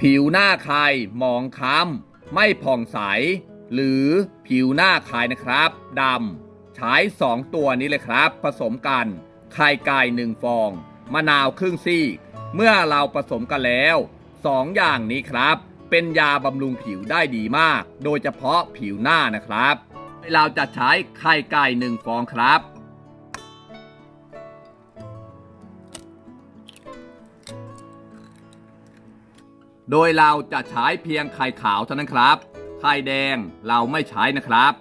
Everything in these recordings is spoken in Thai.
ผิวหน้าใครหมองคล้ำไม่ผ่องใส หรือผิวหน้าใครนะครับดำใช้2ตัวนี้เลยครับ ผสมกันไข่ไก่หนึ่งฟอง มะนาวครึ่งซี่เมื่อเราผสมกันแล้ว2อย่างนี้ครับ เป็นยาบำรุงผิวได้ดีมาก โดยเฉพาะผิวหน้านะครับ เราจะใช้ไข่ไก่หนึ่งฟองครับ โดยเราจะใช้เพียงไข่ขาวเท่านั้นครับ ไข่แดงเราไม่ใช้นะครับ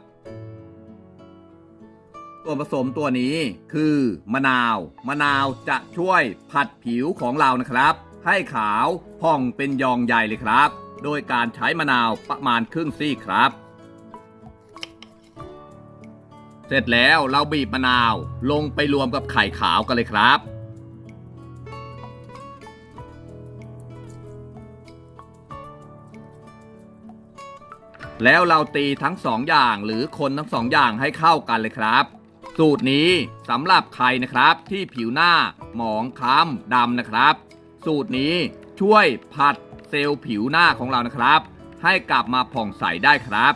ส่วนผสมตัวนี้คือมะนาว มะนาวจะช่วยผัดผิวของเรานะครับ ให้ขาวผ่องเป็นยองใหญ่เลยครับ โดยการใช้มะนาวประมาณครึ่งซี่ครับ เสร็จแล้วเราบีบมะนาวลงไปรวมกับไข่ขาวกันเลยครับ แล้วเราตีทั้งสองอย่างหรือคนทั้งสองอย่างให้เข้ากันเลยครับ สูตรนี้สำหรับใครนะครับที่ผิวหน้าหมองคล้ำดำนะครับ สูตรนี้ช่วยผัดเซลล์ผิวหน้าของเรานะครับ ให้กลับมาผ่องใสได้ครับ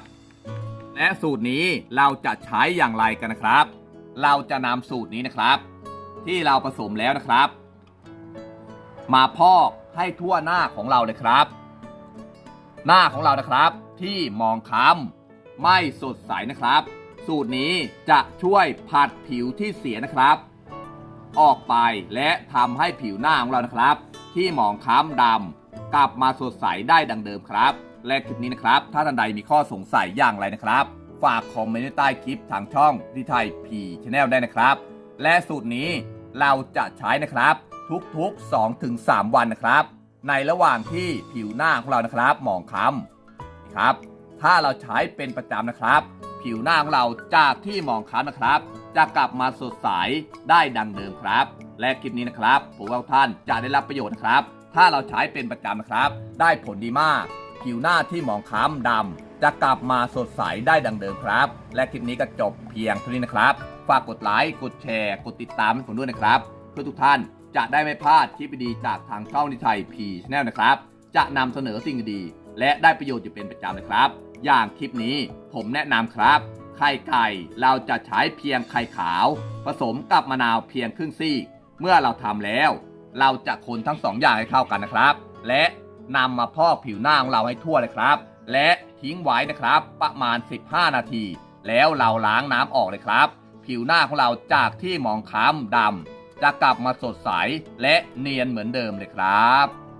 และสูตรนี้เราจะใช้อย่างไรกันนะครับ เราจะนำสูตรนี้นะครับ ที่เราผสมแล้วนะครับ มาพอกให้ทั่วหน้าของเราเลยครับ หน้าของเรานะครับ ที่มองคล้ำไม่สดใสนะครับ สูตรนี้จะช่วยผัดผิวที่เสียนะครับ ออกไปและทำให้ผิวหน้าของเรานะครับ ที่หมองคล้ำดำกลับมาสดใสได้ดังเดิมครับ และคลิปนี้นะครับ ถ้าท่านใดมีข้อสงสัยอย่างไรนะครับ ฝากคอมเมนต์ใต้คลิปทางช่องดิไทยพีชแนลได้นะครับ และสูตรนี้เราจะใช้นะครับทุกๆ 2-3 วันนะครับ ในระหว่างที่ผิวหน้าของเรานะครับหมองคล้ำครับ ถ้าเราใช้เป็นประจำนะครับ ผิวหน้าของเราจากที่หมองคล้ำนะครับ จะกลับมาสดใสได้ดังเดิมครับ และคลิปนี้นะครับผมว่าท่านจะได้รับประโยชน์นะครับ ถ้าเราใช้เป็นประจำนะครับ ได้ผลดีมาก ผิวหน้าที่หมองคล้ำดำจะกลับมาสดใสได้ดังเดิมครับ และคลิปนี้ก็จบเพียงเท่านี้นะครับ ฝากกดไลค์กดแชร์ กดติดตามให้ผมด้วยนะครับ เพื่อทุกท่าน จะได้ไม่พลาดคลิปดีๆจากทางช่องนิไทยพีชแนลนะครับ จะนำเสนอสิ่งดี และได้ประโยชน์อยู่เป็นประจำเลยครับ อย่างคลิปนี้ผมแนะนำครับ ไข่ไก่เราจะใช้เพียงไข่ขาว ผสมกับมะนาวเพียงครึ่งซี่เมื่อเราทำแล้ว เราจะคนทั้งสองอย่างให้เข้ากันนะครับ และนำมาพอกผิวหน้าของเราให้ทั่วเลยครับ และทิ้งไว้นะครับประมาณ 15 นาที แล้วเราล้างน้ำออกเลยครับ ผิวหน้าของเราจากที่หมองคล้ำดำ จะกลับมาสดใสและเนียนเหมือนเดิมเลยครับ